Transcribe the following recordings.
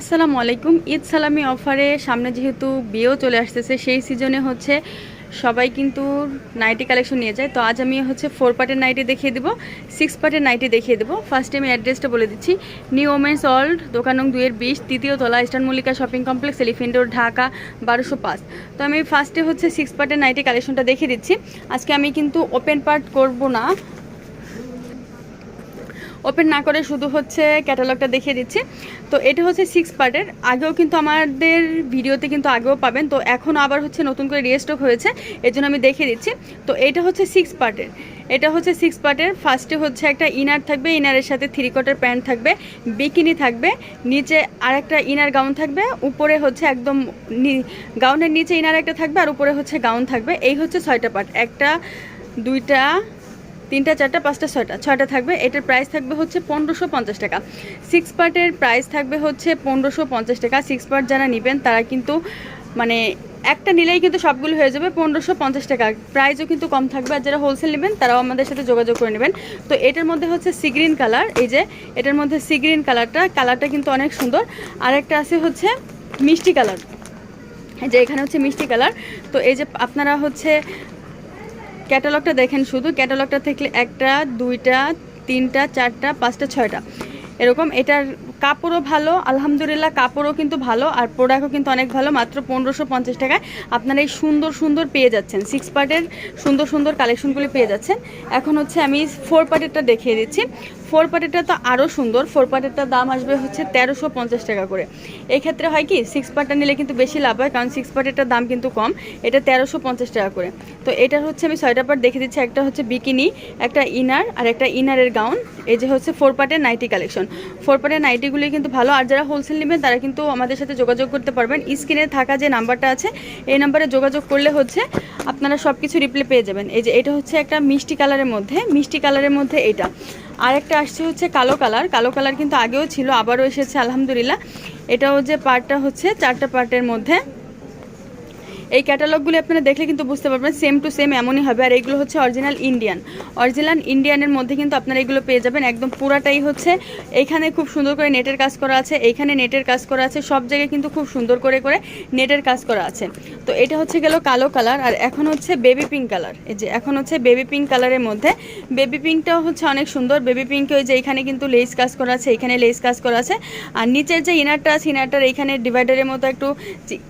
আসসালামু আলাইকুম। ঈদ সালামি অফারে সামনে যেহেতু বিয়েও চলে আসতেছে, সেই সিজনে হচ্ছে সবাই কিন্তু নাইটি কালেকশন নিয়ে যায়। তো আজ আমি হচ্ছে ফোর পার্টের নাইটি দেখিয়ে দেবো সিক্স পার্টের নাইটি দেখিয়ে দেবো। ফার্স্টে আমি অ্যাড্রেসটা বলে দিচ্ছি। নিউ ওমেন্স ওয়ার্ল্ড দোকান নং দুইয়ের বিশ, তৃতীয় তলা Eastern Mallika Shopping Complex Elephant Road Dhaka, বারোশো পাঁচ। তো আমি ফার্স্টে হচ্ছে সিক্স পার্টের নাইটি কালেকশনটা দেখিয়ে দিচ্ছি। আজকে আমি কিন্তু ওপেন পার্ট করব না। ওপেন না করে শুধু হচ্ছে ক্যাটালগটা দেখিয়ে দিচ্ছি। তো এটা হচ্ছে সিক্স পার্টের আগেও কিন্তু আমাদের ভিডিওতে কিন্তু আগেও পাবেন। তো এখন আবার হচ্ছে নতুন করে রিস্টক হয়েছে, এর জন্য আমি দেখিয়ে দিচ্ছি। তো এটা হচ্ছে সিক্স পার্টের এটা হচ্ছে সিক্স পার্টের ফার্স্টে হচ্ছে একটা ইনার থাকবে ইনারের সাথে থ্রি কোয়ার্টার প্যান্ট থাকবে বিকিনি থাকবে, নিচে আরেকটা ইনার গাউন থাকবে, উপরে হচ্ছে একদম গাউনের নিচে ইনার একটা থাকবে, আর উপরে হচ্ছে গাউন থাকবে। এই হচ্ছে ছয়টা পার্ট একটা, দুইটা তিনটা, চারটা, পাঁচটা, ছয়টা। ছয়টা থাকবে। এটার প্রাইস থাকবে হচ্ছে পনেরোশো পঞ্চাশ টাকা। সিক্স পার্টের প্রাইস থাকবে হচ্ছে পনেরোশো পঞ্চাশ টাকা। সিক্স পার্ট যারা নেবেন, তারা কিন্তু মানে একটা নিলেই কিন্তু সবগুলো হয়ে যাবে পনেরোশো পঞ্চাশ টাকা। প্রাইসও কিন্তু কম থাকবে আর যারা হোলসেল নেবেন, তারাও আমাদের সাথে যোগাযোগ করে নেবেন। তো এটার মধ্যে হচ্ছে সিগ্রিন কালার এই যে, এটার মধ্যে সিগ্রিন কালারটা কালারটা কিন্তু অনেক সুন্দর। আর একটা আছে হচ্ছে মিষ্টি কালার যে, এখানে হচ্ছে মিষ্টি কালার তো এই যে, আপনারা হচ্ছে ক্যাটালগটা দেখেন শুধু ক্যাটালগটা থাকলে একটা দুইটা তিনটা চারটা পাঁচটা ছয়টা। এরকম এটার কাপড়ও ভালো, আলহামদুলিল্লাহ কাপড়ও কিন্তু ভালো আর প্রোডাক্টও কিন্তু অনেক ভালো, মাত্র পনেরোশো পঞ্চাশ টাকায়। আপনারা এই সুন্দর সুন্দর পেয়ে যাচ্ছেন। সিক্স পার্টের সুন্দর সুন্দর কালেকশনগুলি পেয়ে যাচ্ছেন। এখন হচ্ছে আমি ফোর পার্টেরটা দেখিয়ে দিচ্ছি। ফোর পার্টেরটা তো আরও সুন্দর। ফোর পার্টেরটার দাম আসবে হচ্ছে তেরোশো পঞ্চাশ টাকা করে। এই ক্ষেত্রে হয় কি সিক্স পার্টটা নিলে কিন্তু বেশি লাভ হয়, কারণ সিক্স পার্টেরটার দাম কিন্তু কম। এটা তেরোশো পঞ্চাশ টাকা করে। তো এটার হচ্ছে আমি ছয়টা পার্ট দেখে দিচ্ছি। একটা হচ্ছে বিকিনি একটা ইনার আর একটা ইনারের গাউন এই যে হচ্ছে ফোর পার্টের নাইটি কালেকশন ফোর পার্টের নাইটিগুলি কিন্তু ভালো। আর যারা হোলসেল নেবেন, তারা কিন্তু আমাদের সাথে যোগাযোগ করতে পারবেন। স্ক্রিনে থাকা যে নাম্বারটা আছে, এই নাম্বারে যোগাযোগ করলে হচ্ছে আপনারা সব কিছু রিপ্লে পেয়ে যাবেন। এই যে এটা হচ্ছে একটা মিষ্টি কালারের মধ্যে, মিষ্টি কালারের মধ্যে এটা। আরেকটা আসছে হচ্ছে কালো কালার। কালো কালার কিন্তু আগেও ছিল, আবারও এসেছে, আলহামদুলিল্লাহ। এটাও যে পার্টটা হচ্ছে, চারটা পার্টের মধ্যে। এই ক্যাটালগুলি আপনারা দেখলে কিন্তু বুঝতে পারবেন সেম টু সেম এমনই হবে। আর এইগুলো হচ্ছে অরিজিনাল ইন্ডিয়ান অরিজিনাল ইন্ডিয়ানের মধ্যে কিন্তু আপনারা এগুলো পেয়ে যাবেন। একদম পুরাটাই হচ্ছে এইখানে খুব সুন্দর করে নেটের কাজ করা আছে এইখানে নেটের কাজ করা আছে, সব জায়গায় কিন্তু খুব সুন্দর করে করে নেটের কাজ করা আছে। তো এটা হচ্ছে গেল কালো কালার আর এখন হচ্ছে বেবি পিঙ্ক কালার এই যে এখন হচ্ছে বেবি পিঙ্ক কালারের মধ্যে বেবি পিঙ্কটাও হচ্ছে অনেক সুন্দর। বেবি পিঙ্কে ওই যে এখানে কিন্তু লেস কাজ করা আছে, এখানে লেস কাজ করা আছে। আর নিচের যে ইনারটা আছে ইনারটার এইখানে ডিভাইডারের মতো একটু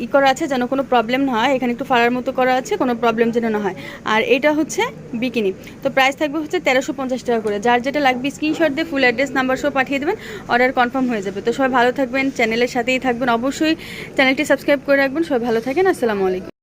ই করা আছে, যেন কোনো প্রবলেম না হয়, এখানে একটু ফাড়ার মতো করা আছে, কোনো প্রবলেম যেন না হয়। আর এটা হচ্ছে বিকিনি। তো প্রাইস থাকবে হচ্ছে তেরোশো পঞ্চাশ টাকা করে। যার যেটা লাগবে স্ক্রিনশট দিয়ে ফুল অ্যাড্রেস নাম্বার সহ পাঠিয়ে দেবেন অর্ডার কনফার্ম হয়ে যাবে। তো সবাই ভালো থাকবেন চ্যানেলের সাথেই থাকবেন। অবশ্যই চ্যানেলটি সাবস্ক্রাইব করে রাখবেন। সবাই ভালো থাকেন, আসসালামু আলাইকুম।